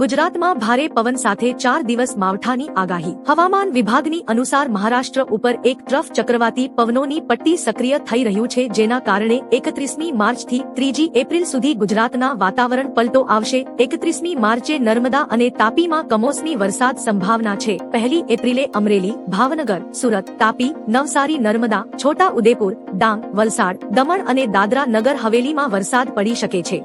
ગુજરાતમાં ભારે પવન સાથે ચાર દિવસ માવઠાની આગાહી. હવામાન વિભાગની અનુસાર મહારાષ્ટ્ર ઉપર એક ટ્રફ ચક્રવાતી પવનોની પટ્ટી સક્રિય થઈ રહ્યું છે, જેના કારણે એકત્રીસમી માર્ચથી ત્રીજી એપ્રિલ સુધી ગુજરાતના વાતાવરણ પલટો આવશે. એકત્રીસમી માર્ચે નર્મદા અને તાપીમાં કમોસમી વરસાદ સંભાવના છે. પહેલી એપ્રિલે અમરેલી, ભાવનગર, સુરત, તાપી, નવસારી, નર્મદા, છોટા ઉદેપુર, ડાંગ, વલસાડ, દમણ અને દાદરા નગર હવેલીમાં વરસાદ પડી શકે છે.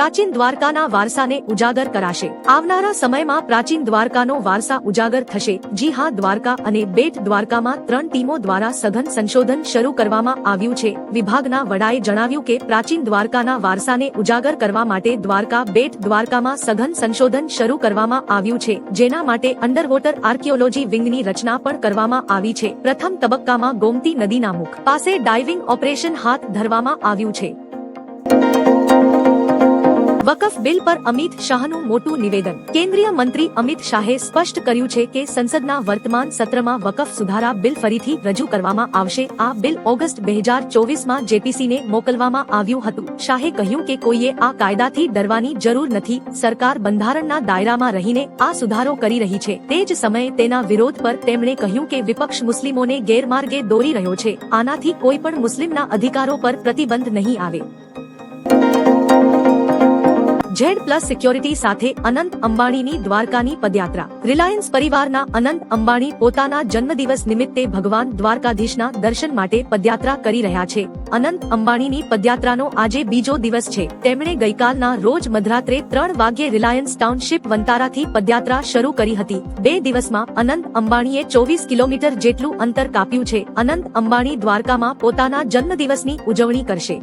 પ્રાચીન દ્વારકાના વારસાને ઉજાગર કરાશે. આવનારા સમયમાં પ્રાચીન દ્વારકાનો વારસા ઉજાગર થશે. જી હા, દ્વારકા અને બેટ દ્વારકામાં ત્રણ ટીમો દ્વારા સઘન સંશોધન શરૂ કરવામાં આવ્યું છે. વિભાગના વડાએ જણાવ્યું કે પ્રાચીન દ્વારકાના વારસાને ઉજાગર કરવા માટે દ્વારકા બેટ દ્વારકામાં સઘન સંશોધન શરૂ કરવામાં આવ્યું છે. જેના માટે અંડરવોટર આર્કિયોલોજી વિંગની રચના પણ કરવામાં આવી છે. પ્રથમ તબક્કામાં ગોમતી નદીના મુખ પાસે ડાઇવિંગ ઓપરેશન હાથ ધરવામાં આવ્યું છે. વકફ બિલ પર અમિત શાહનું મોટું નિવેદન. કેન્દ્રીય મંત્રી અમિત શાહે સ્પષ્ટ કર્યું છે કે સંસદના વર્તમાન સત્રમાં વકફ સુધારા બિલ ફરીથી રજૂ કરવામાં આવશે. આ બિલ ઓગસ્ટ બે હજાર ચોવીસમાં જેપીસીને મોકલવામાં આવ્યું હતું. શાહે કહ્યું કે કોઈએ આ કાયદાથી ડરવાની જરૂર નથી. સરકાર બંધારણના દાયરામાં રહીને આ સુધારો કરી રહી છે. તે જ સમયે તેના વિરોધ પર તેમણે કહ્યું કે વિપક્ષ મુસ્લિમોને ગેરમાર્ગે દોરી રહ્યો છે. આનાથી કોઈ પણ મુસ્લિમના અધિકારો પર પ્રતિબંધ નહીં આવે. ઝેડ પ્લસ સિક્યોરિટી સાથે અનંત અંબાણીની દ્વારકાની પદયાત્રા. રિલાયન્સ પરિવારના અનંત અંબાણી પોતાના જન્મદિવસ નિમિત્તે ભગવાન દ્વારકાધીશના દર્શન માટે પદયાત્રા કરી રહ્યા છે. અનંત અંબાણીની પદયાત્રાનો આજે બીજો દિવસ છે. તેમણે ગઈકાલના રોજ મધરાત્રે ત્રણ વાગ્યે રિલાયન્સ ટાઉનશીપ વંતારાથી પદયાત્રા શરૂ કરી હતી. બે દિવસમાં અનંત અંબાણીએ ચોવીસ કિલોમીટર જેટલું અંતર કાપ્યું છે. અનંત અંબાણી દ્વારકામાં પોતાના જન્મદિવસની ઉજવણી કરશે.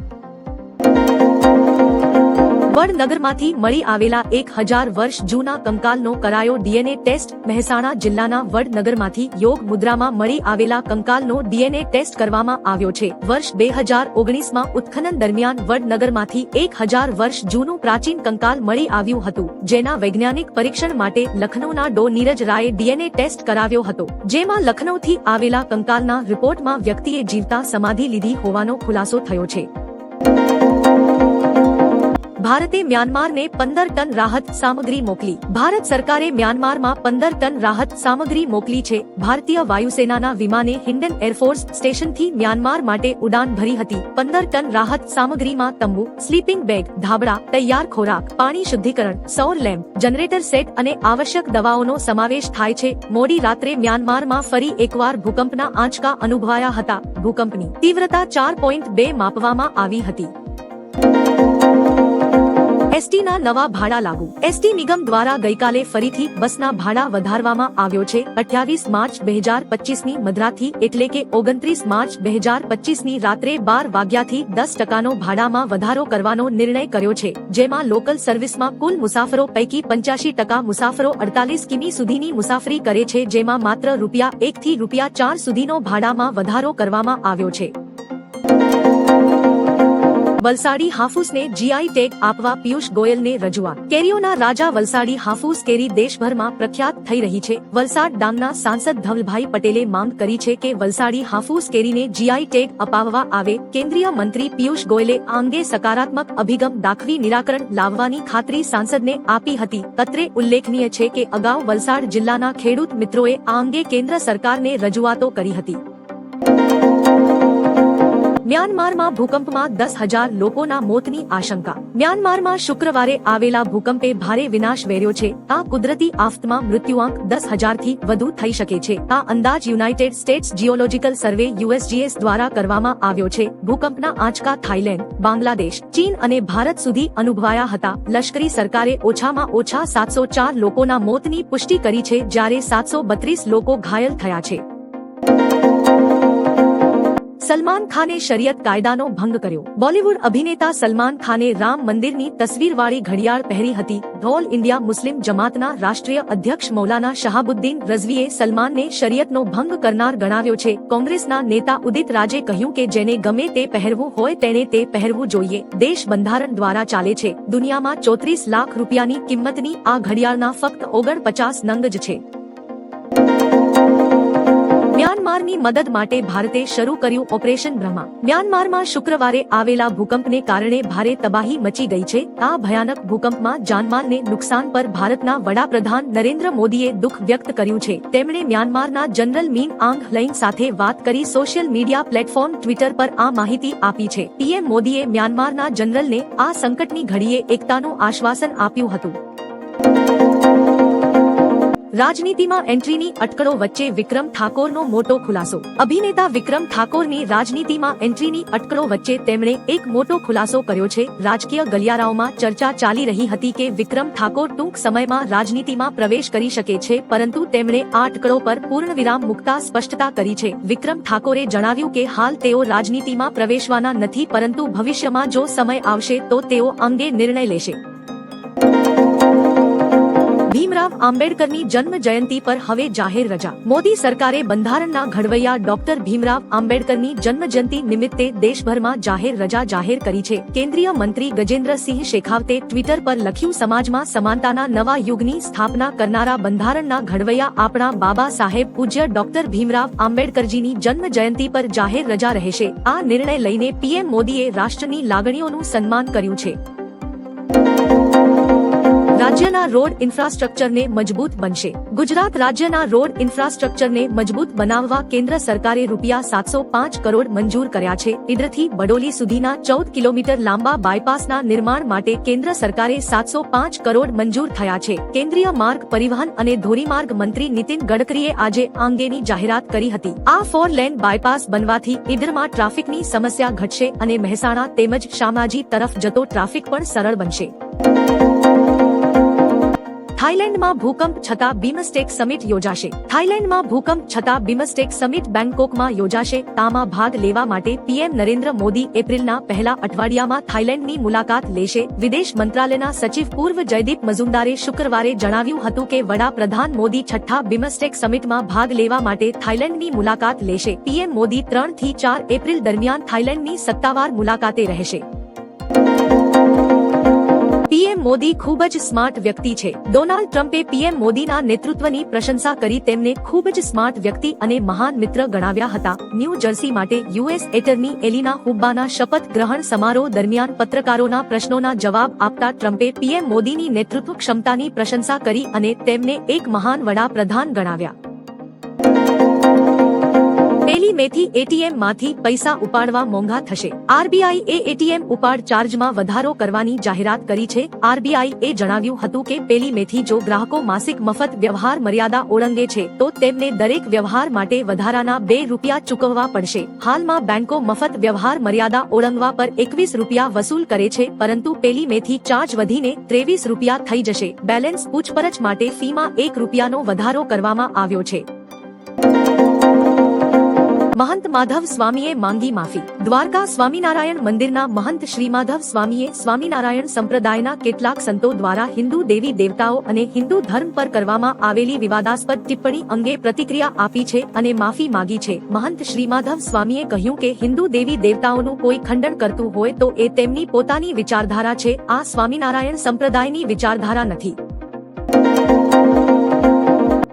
વડનગરમાંથી મળી આવેલા એક હજાર વર્ષ જૂના કંકાલનો કરાયો ડીએનએ ટેસ્ટ. મહેસાણા જિલ્લાના વડનગરમાંથી યોગ મુદ્રામાં મળી આવેલા કંકાલનો ડીએનએ ટેસ્ટ કરવામાં આવ્યો છે. વર્ષ બે હજાર ઓગણીસમાં ઉત્ખનન દરમિયાન વડનગરમાંથી એક હજાર વર્ષ જૂનું પ્રાચીન કંકાલ મળી આવ્યું હતું, જેના વૈજ્ઞાનિક પરીક્ષણ માટે લખનૌના ડો. નીરજ રાયે ડીએનએ ટેસ્ટ કરાવ્યો હતો. જેમાં લખનૌથી આવેલા કંકાલના રિપોર્ટમાં વ્યક્તિએ જીવતા સમાધિ લીધી હોવાનો ખુલાસો થયો છે. ભારતે મ્યાનમારને પંદર ટન રાહત સામગ્રી મોકલી. ભારત સરકારે મ્યાનમારમાં પંદર ટન રાહત સામગ્રી મોકલી છે. ભારતીય વાયુસેનાના વિમાને હિન્ડન એરફોર્સ સ્ટેશનથી મ્યાનમાર માટે ઉડાન ભરી હતી. પંદર ટન રાહત સામગ્રીમાં તંબુ, સ્લીપિંગ બેગ, ધાબળા, તૈયાર ખોરાક, પાણી શુદ્ધિકરણ, સૌર લેમ્પ, જનરેટર સેટ અને આવશ્યક દવાઓનો સમાવેશ થાય છે. મોડી રાત્રે મ્યાનમારમાં ફરી એકવાર ભૂકંપના આંચકા અનુભવાયા હતા. ભૂકંપની તીવ્રતા ચાર પોઈન્ટ બે માપવામાં આવી હતી. એસટીના નવા ભાડા લાગુ. એસટી નિગમ દ્વારા ગઈકાલે ફરીથી બસના ભાડા વધારવામાં આવ્યો છે. અઠ્યાવીસ માર્ચ બે હજાર પચીસની મધરાથી એટલે કે ઓગણત્રીસ માર્ચ બે હજાર પચીસની રાત્રે બાર વાગ્યાથી દસ ટકાનો ભાડામાં વધારો કરવાનો નિર્ણય કર્યો છે. જેમાં લોકલ સર્વિસમાં કુલ મુસાફરો પૈકી પંચ્યાસી ટકા મુસાફરો અડતાલીસ કિમી સુધીની મુસાફરી કરે છે, જેમાં માત્ર રૂપિયા એક થી રૂપિયા ચાર સુધીનો ભાડામાં વધારો કરવામાં આવ્યો છે. વલસાડી હાફૂસને જીઆઈ ટેગ આપવા પિયુષ ગોયલને રજૂઆત. કેરીઓના રાજા વલસાડી હાફૂસ કેરી દેશભરમાં પ્રખ્યાત થઈ રહી છે. વલસાડ ડામના સાંસદ ધવલભાઈ પટેલે માંગ કરી છે કે વલસાડી હાફૂસ કેરીને જીઆઈ ટેગ અપાવવા આવે. કેન્દ્રીય મંત્રી પિયુષ ગોયલે આ અંગે સકારાત્મક અભિગમ દાખવી નિરાકરણ લાવવાની ખાતરી સાંસદને આપી હતી. પત્રે ઉલ્લેખનીય છે કે અગાઉ વલસાડ જિલ્લાના ખેડૂત મિત્રોએ આ અંગે કેન્દ્ર સરકારને રજૂઆતો કરી હતી. મ્યાનમારમાં ભૂકંપમાં દસ હજાર લોકોના મોતની આશંકા. મ્યાનમારમાં શુક્રવારે આવેલા ભૂકંપે ભારે વિનાશ વેર્યો છે. આ કુદરતી આફતમાં મૃત્યુઆંક દસ હજારથી વધુ થઈ શકે છે. આ અંદાજ United States Geological Survey USGS દ્વારા કરવામાં આવ્યો છે. ભૂકંપના આંચકા થાઇલેન્ડ, બાંગ્લાદેશ, ચીન અને ભારત સુધી અનુભવાયા હતા. લશ્કરી સરકારે ઓછામાં ઓછા સાતસો ચાર લોકોના મોતની પુષ્ટિ કરી છે, જ્યારે સાતસો બત્રીસ લોકો ઘાયલ થયા છે. સલમાન ખાને શરિયત કાયદાનો ભંગ કર્યો. બોલીવુડ અભિનેતા સલમાન ખાને રામ મંદિરની તસવીરવાળી ઘડિયાળ પહેરી હતી. ઓલ ઇન્ડિયા મુસ્લિમ જમાતના રાષ્ટ્રીય અધ્યક્ષ મૌલાના શહાબુદ્દીન રઝવીએ સલમાનને શરિયતનો ભંગ કરનાર ગણાવ્યો છે. કોંગ્રેસના નેતા ઉદિત રાજે કહ્યું કે જેને ગમે તે પહેરવું હોય તેને તે પહેરવું જોઈએ. દેશ બંધારણ દ્વારા ચાલે છે. દુનિયામાં ચોત્રીસ લાખ રૂપિયાની કિંમતની આ ઘડિયાળના ફક્ત ઓગણપચાસ નંગ જ છે. મ્યાનમારની મદદ માટે ભારતે શરૂ કર્યું ઓપરેશન બ્રહ્મા. મ્યાનમારમાં શુક્રવારે આવેલા ભૂકંપને કારણે ભારે તબાહી મચી ગઈ છે. આ ભયાનક ભૂકંપમાં જાનમાલને નુકસાન પર ભારતના વડાપ્રધાન નરેન્દ્ર મોદીએ દુઃખ વ્યક્ત કર્યું છે. તેમણે મ્યાનમારના જનરલ મીન આંગ લૈન સાથે વાત કરી સોશિયલ મીડિયા પ્લેટફોર્મ ટ્વિટર પર આ માહિતી આપી છે. પીએમ મોદીએ મ્યાનમારના જનરલને આ સંકટની ઘડીએ એકતાનું આશ્વાસન આપ્યું હતું. રાજનીતિમાં એન્ટ્રીની અટકળો વચ્ચે વિક્રમ ઠાકોરનો મોટો ખુલાસો. અભિનેતા વિક્રમ ઠાકોરની રાજનીતિમાં એન્ટ્રીની અટકળો વચ્ચે તેમણે એક મોટો ખુલાસો કર્યો છે. રાજકીય ગલિયારાઓમાં ચર્ચા ચાલી રહી હતી કે વિક્રમ ઠાકોર ટૂંક સમયમાં રાજનીતિમાં પ્રવેશ કરી શકે છે, પરંતુ તેમણે આ અટકળો પર પૂર્ણ વિરામ મુકતા સ્પષ્ટતા કરી છે. વિક્રમ ઠાકોરે જણાવ્યું કે હાલ તેઓ રાજનીતિમાં પ્રવેશવાના નથી, પરંતુ ભવિષ્યમાં જો સમય આવશે તો તેઓ અંગે નિર્ણય લેશે. ભીમરાવ આંબેડકરની જન્મ જયંતિ પર હવે જાહેર રજા. મોદી સરકારે બંધારણના ઘડવૈયા ડોક્ટર ભીમરાવ આંબેડકરની જન્મ જયંતિ નિમિત્તે દેશભરમાં જાહેર રજા જાહેર કરી છે. કેન્દ્રીય મંત્રી ગજેન્દ્રસિંહ શેખાવતે ટ્વિટર પર લખ્યું, સમાજમાં સમાનતાના નવા યુગની સ્થાપના કરનારા બંધારણના ઘડવૈયા આપણા બાબા સાહેબ પૂજ્ય ડોક્ટર ભીમરાવ આંબેડકરજીની જન્મ જયંતિ પર જાહેર રજા રહેશે. આ નિર્ણય લઈને પીએમ મોદીએ રાષ્ટ્રની લાગણીઓનું સન્માન કર્યું છે. રાજ્યના રોડ ઇન્ફ્રાસ્ટ્રક્ચરને મજબૂત બનશે. ગુજરાત રાજ્યના રોડ ઇન્ફ્રાસ્ટ્રક્ચરને મજબૂત બનાવવા કેન્દ્ર સરકારે રૂપિયા સાતસો પાંચ કરોડ મંજૂર કર્યા છે. ઈડરથી બડોલી સુધીના ચૌદ કિલોમીટર લાંબા બાયપાસના નિર્માણ માટે કેન્દ્ર સરકારે સાતસો પાંચ કરોડ મંજૂર થયા છે. કેન્દ્રીય માર્ગ પરિવહન અને ધોરીમાર્ગ મંત્રી નીતિન ગડકરીએ આજે આ અંગેની જાહેરાત કરી હતી. આ ફોર લેન બાયપાસ બનવાથી ઈડરમાં ટ્રાફિકની સમસ્યા ઘટશે અને મહેસાણા તેમજ શામાજી તરફ જતો ટ્રાફિક પણ સરળ બનશે. થાઇલેન્ડમાં ભૂકંપ છતાં બીમસ્ટેક સમિટ યોજાશે. થાઇલેન્ડમાં ભૂકંપ છતાં બીમસ્ટેક સમિટ બેંકોકમાં યોજાશે. તામાં ભાગ લેવા માટે પીએમ નરેન્દ્ર મોદી એપ્રિલના પહેલા અઠવાડિયામાં થાઇલેન્ડની મુલાકાત લેશે. વિદેશ મંત્રાલયના સચિવ પૂર્વ જયદીપ મઝુમદારે શુક્રવારે જણાવ્યું હતું કે વડાપ્રધાન મોદી છઠ્ઠા બીમસ્ટેક સમિટમાં ભાગ લેવા માટે થાઇલેન્ડની મુલાકાત લેશે. પીએમ મોદી ત્રણથી ચાર એપ્રિલ દરમિયાન થાઇલેન્ડની સત્તાવાર મુલાકાતે રહેશે. પીએમ મોદી ખૂબ જ સ્માર્ટ વ્યક્તિ છે. ડોનાલ્ડ ટ્રમ્પે પીએમ મોદીના નેતૃત્વની પ્રશંસા કરી તેમને ખૂબ જ સ્માર્ટ વ્યક્તિ અને મહાન મિત્ર ગણાવ્યા હતા. ન્યૂ જર્સી માટે યુએસ એટર્ની એલિના હુબ્બાના શપથ ગ્રહણ સમારોહ દરમિયાન પત્રકારોના પ્રશ્નોના જવાબ આપતા ટ્રમ્પે પીએમ મોદીની નેતૃત્વ ક્ષમતાની પ્રશંસા કરી અને તેમને એક મહાન વડાપ્રધાન ગણાવ્યા. પેલી મેથી એટીએમમાંથી પૈસા ઉપાડવા મોંઘા થશે. આરબીઆઈ એ એટીએમ ઉપાડ ચાર્જમાં વધારો કરવાની જાહેરાત કરી છે. આરબીઆઈ એ જણાવ્યું હતું કે પેલી મેથી જો ગ્રાહકો માસિક મફત વ્યવહાર મર્યાદા ઓળંગે છે, તો તેમને દરેક વ્યવહાર માટે વધારાના બે રૂપિયા ચૂકવવા પડશે. હાલમાં બેંકો મફત વ્યવહાર મર્યાદા ઓળંગવા પર એકવીસ રૂપિયા વસૂલ કરે છે, પરંતુ પેલી મેથી ચાર્જ વધીને ત્રેવીસ રૂપિયા થઈ જશે. બેલેન્સ પૂછપરછ માટે ફીમાં એક રૂપિયાનો વધારો કરવામાં આવ્યો છે. મહંત માધવ સ્વામીએ માંગી માફી. દ્વારકા સ્વામિનારાયણ મંદિરના મહંત શ્રી માધવ સ્વામીએ સ્વામિનારાયણ સંપ્રદાયના કેટલાક સંતો દ્વારા હિન્દુ દેવી દેવતાઓ અને હિન્દુ ધર્મ પર કરવામાં આવેલી વિવાદાસ્પદ ટિપ્પણી અંગે પ્રતિક્રિયા આપી છે અને માફી માંગી છે. મહંત શ્રી માધવ સ્વામીએ કહ્યું કે હિન્દુ દેવી દેવતાઓનું કોઈ ખંડન કરતું હોય તો એ તેમની પોતાની વિચારધારા છે. આ સ્વામિનારાયણ સંપ્રદાયની વિચારધારા નથી.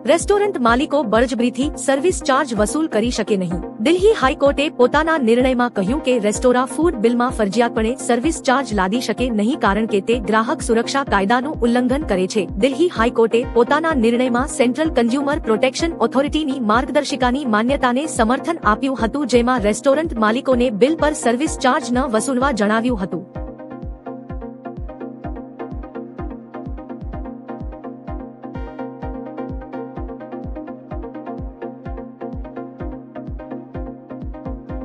રેસ્ટોરન્ટ માલિકો બળજબરીથી સર્વિસ ચાર્જ વસૂલ કરી શકે નહીં. દિલ્હી હાઈકોર્ટે પોતાના નિર્ણયમાં કહ્યું કે રેસ્ટોરાં ફૂડ બિલમાં ફરજિયાતપણે સર્વિસ ચાર્જ લાદી શકે નહીં કારણ કે તે ગ્રાહક સુરક્ષા કાયદાનું ઉલ્લંઘન કરે છે. દિલ્હી હાઈકોર્ટે પોતાના નિર્ણયમાં સેન્ટ્રલ કન્ઝ્યુમર પ્રોટેક્શન ઓથોરિટીની માર્ગદર્શિકાની માન્યતાને સમર્થન આપ્યું હતું, જેમાં રેસ્ટોરન્ટ માલિકોને બિલ પર સર્વિસ ચાર્જ ન વસૂલવા જણાવ્યું હતું.